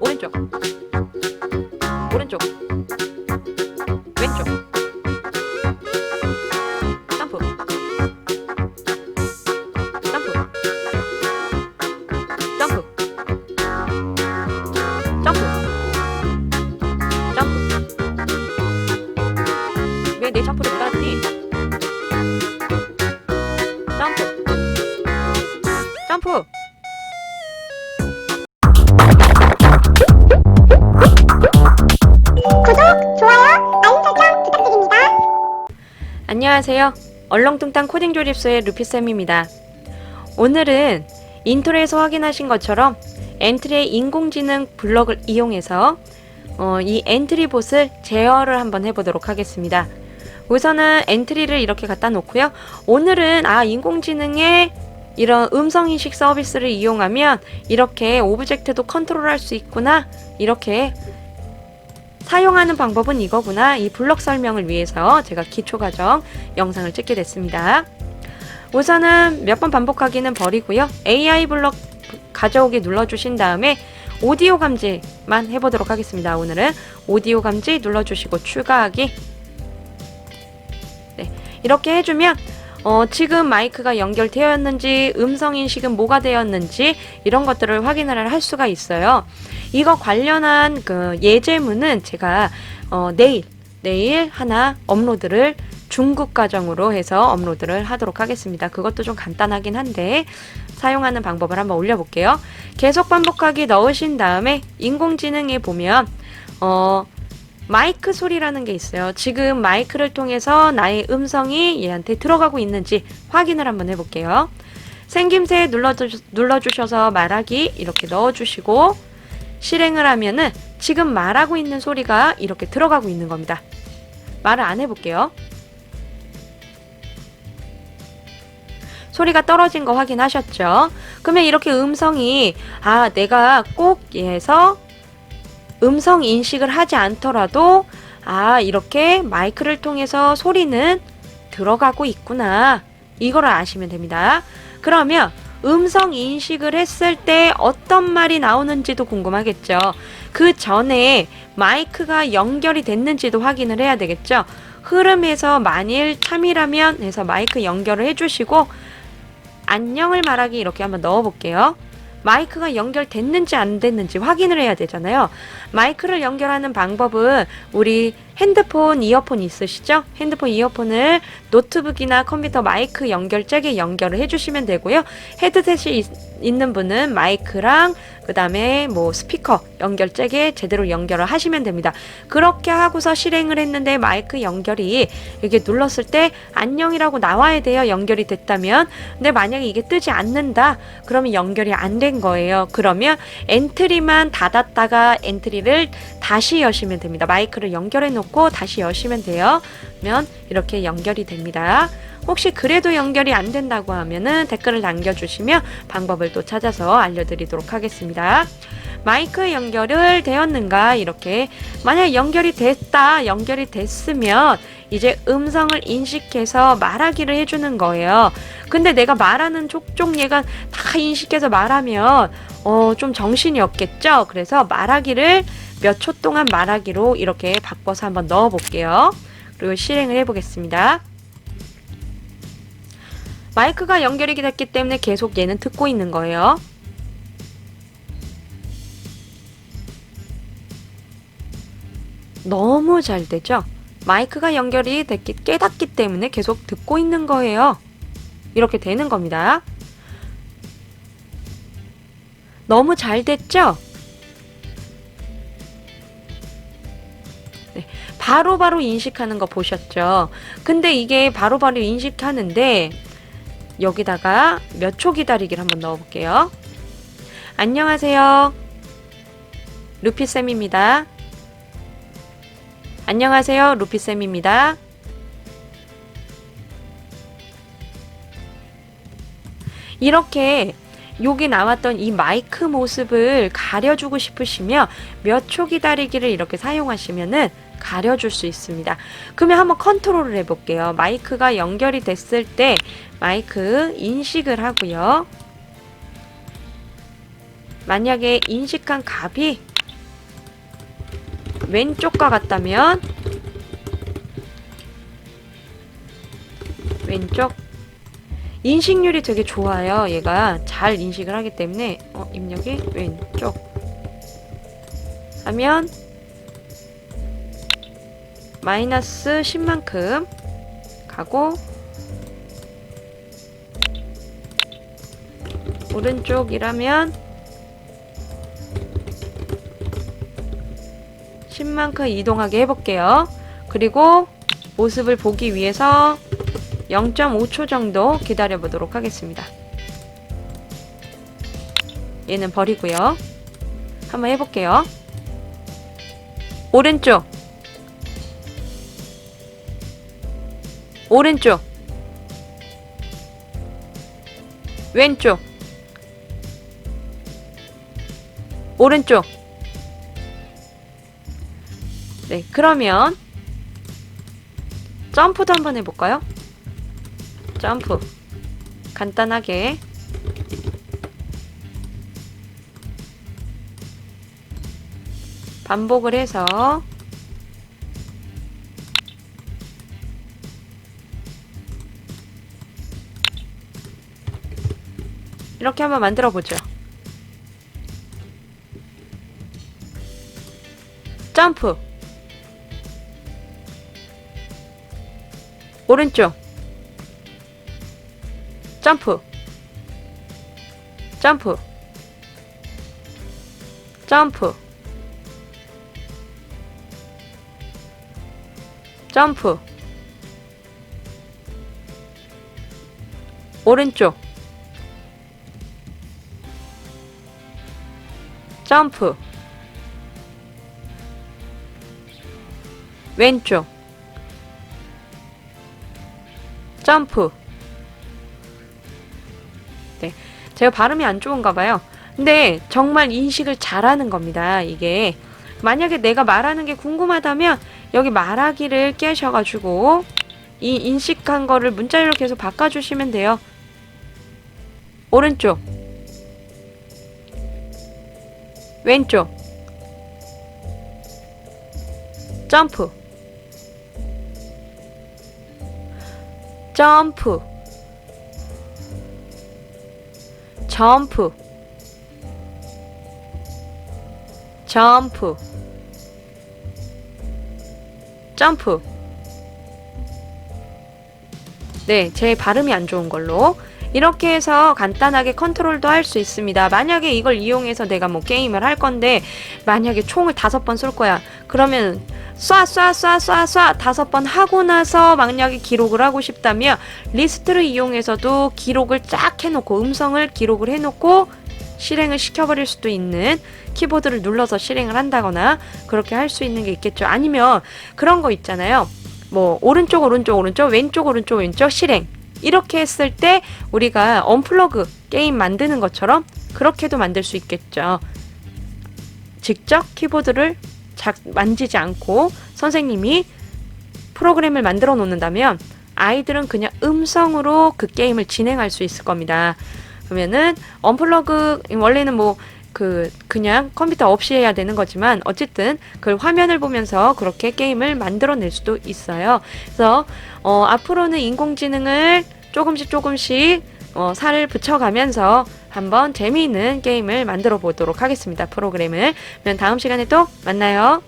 오른쪽. 오른쪽. 왼쪽. 점프. 점프. 점프. 점프. 점프. 왜 내 점프를 안녕하세요. 얼렁뚱땅 코딩 조립소의 루피쌤입니다. 오늘은 인트로에서 확인하신 것처럼 엔트리의 인공지능 블럭을 이용해서 어, 이 엔트리 봇을 제어를 한번 해보도록 하겠습니다. 우선은 엔트리를 이렇게 갖다 놓고요. 오늘은 아 인공지능의 이런 음성 인식 서비스를 이용하면 이렇게 오브젝트도 컨트롤할 수 있구나 이렇게 사용하는 방법은 이거구나. 이 블럭 설명을 위해서 제가 기초 과정 영상을 찍게 됐습니다. 우선은 몇 번 반복하기는 버리고요. AI 블럭 가져오기 눌러주신 다음에 오디오 감지만 해보도록 하겠습니다. 오늘은 오디오 감지 눌러주시고 추가하기. 네, 이렇게 해주면 어, 지금 마이크가 연결되었는지 음성 인식은 뭐가 되었는지 이런 것들을 확인을 할 수가 있어요. 이거 관련한 그 예제문은 제가 어, 내일 내일 하나 업로드를 중국 과정으로 해서 업로드를 하도록 하겠습니다. 그것도 좀 간단하긴 한데 사용하는 방법을 한번 올려볼게요. 계속 반복하기 넣으신 다음에 인공지능에 보면 어, 마이크 소리라는 게 있어요. 지금 마이크를 통해서 나의 음성이 얘한테 들어가고 있는지 확인을 한번 해볼게요. 생김새 눌러주, 눌러주셔서 말하기 이렇게 넣어주시고 실행을 하면은 지금 말하고 있는 소리가 이렇게 들어가고 있는 겁니다. 말을 안 해볼게요. 소리가 떨어진 거 확인하셨죠? 그러면 이렇게 음성이 아 내가 꼭 얘에서 음성 인식을 하지 않더라도 아 이렇게 마이크를 통해서 소리는 들어가고 있구나 이거를 아시면 됩니다. 그러면 음성 인식을 했을 때 어떤 말이 나오는지도 궁금하겠죠. 그 전에 마이크가 연결이 됐는지도 확인을 해야 되겠죠. 흐름에서 만일 참이라면 해서 마이크 연결을 해주시고 안녕을 말하기 이렇게 한번 넣어볼게요. 마이크가 연결됐는지 안 됐는지 확인을 해야 되잖아요. 마이크를 연결하는 방법은 우리 핸드폰 이어폰 있으시죠? 핸드폰 이어폰을 노트북이나 컴퓨터 마이크 연결 잭에 연결을 해주시면 되고요. 헤드셋이 있, 있는 분은 마이크랑 그 다음에 뭐 스피커 연결 잭에 제대로 연결을 하시면 됩니다. 그렇게 하고서 실행을 했는데 마이크 연결이 이렇게 눌렀을 때 안녕이라고 나와야 돼요. 연결이 됐다면. 근데 만약에 이게 뜨지 않는다. 그러면 연결이 안 된 거예요. 그러면 엔트리만 닫았다가 엔트리를 다시 여시면 됩니다. 마이크를 연결해 놓고 다시 여시면 돼요. 그러면 이렇게 연결이 됩니다. 혹시 그래도 연결이 안 된다고 하면은 댓글을 남겨주시면 방법을 또 찾아서 알려드리도록 하겠습니다. 마이크 연결을 되었는가 이렇게 만약 연결이 됐다 연결이 됐으면 이제 음성을 인식해서 말하기를 해주는 거예요. 근데 내가 말하는 족족 얘가 다 인식해서 말하면 어 좀 정신이 없겠죠. 그래서 말하기를 몇 초 동안 말하기로 이렇게 바꿔서 한번 넣어 볼게요. 그리고 실행을 해 보겠습니다. 마이크가 연결이 됐기 때문에 계속 얘는 듣고 있는 거예요. 너무 잘 되죠? 마이크가 연결이 됐기, 깨닫기 때문에 계속 듣고 있는 거예요. 이렇게 되는 겁니다. 너무 잘 됐죠? 바로바로 바로 인식하는 거 보셨죠? 근데 이게 바로바로 바로 인식하는데 여기다가 몇 초 기다리기를 한번 넣어볼게요. 안녕하세요. 루피쌤입니다. 안녕하세요. 루피쌤입니다. 이렇게 여기 나왔던 이 마이크 모습을 가려주고 싶으시면 몇 초 기다리기를 이렇게 사용하시면은 가려줄 수 있습니다. 그러면 한번 컨트롤을 해볼게요. 마이크가 연결이 됐을 때 마이크 인식을 하고요. 만약에 인식한 값이 왼쪽과 같다면 왼쪽 인식률이 되게 좋아요. 얘가 잘 인식을 하기 때문에 어, 입력이 왼쪽 하면 마이너스 10만큼 가고 오른쪽이라면 10만큼 이동하게 해볼게요. 그리고 모습을 보기 위해서 0.5초 정도 기다려 보도록 하겠습니다. 얘는 버리고요. 한번 해볼게요. 오른쪽 오른쪽. 왼쪽. 오른쪽. 네 그러면 점프도 한번 해볼까요? 점프. 간단하게. 반복을 해서 이렇게 한번 만들어 보죠. 점프. 오른쪽. 점프. 점프. 점프. 점프. 오른쪽 점프. 왼쪽. 점프. 네 제가 발음이 안 좋은가 봐요. 근데 정말 인식을 잘하는 겁니다 이게. 만약에 내가 말하는 게 궁금하다면 여기 말하기를 깨셔가지고 이 인식한 거를 문자로 계속 바꿔주시면 돼요. 오른쪽 왼쪽. 점프. 점프. 점프. 점프. 점프. 네, 제 발음이 안 좋은 걸로 이렇게 해서 간단하게 컨트롤도 할 수 있습니다. 만약에 이걸 이용해서 내가 뭐 게임을 할 건데 만약에 총을 다섯 번 쏠 거야. 그러면 쏴 쏴 쏴 쏴 쏴 다섯 번 하고 나서 만약에 기록을 하고 싶다면 리스트를 이용해서도 기록을 쫙 해놓고 음성을 기록을 해놓고 실행을 시켜버릴 수도 있는 키보드를 눌러서 실행을 한다거나 그렇게 할 수 있는 게 있겠죠. 아니면 그런 거 있잖아요. 뭐 오른쪽 오른쪽 오른쪽 왼쪽 오른쪽 왼쪽 실행 이렇게 했을 때 우리가 언플러그 게임 만드는 것처럼 그렇게도 만들 수 있겠죠. 직접 키보드를 작, 만지지 않고 선생님이 프로그램을 만들어 놓는다면 아이들은 그냥 음성으로 그 게임을 진행할 수 있을 겁니다. 그러면은 언플러그 원래는 뭐 그 그냥 컴퓨터 없이 해야 되는 거지만 어쨌든 그 화면을 보면서 그렇게 게임을 만들어낼 수도 있어요. 그래서 어, 앞으로는 인공지능을 조금씩 조금씩 어, 살을 붙여가면서 한번 재미있는 게임을 만들어 보도록 하겠습니다. 프로그램을. 그러면 다음 시간에 또 만나요.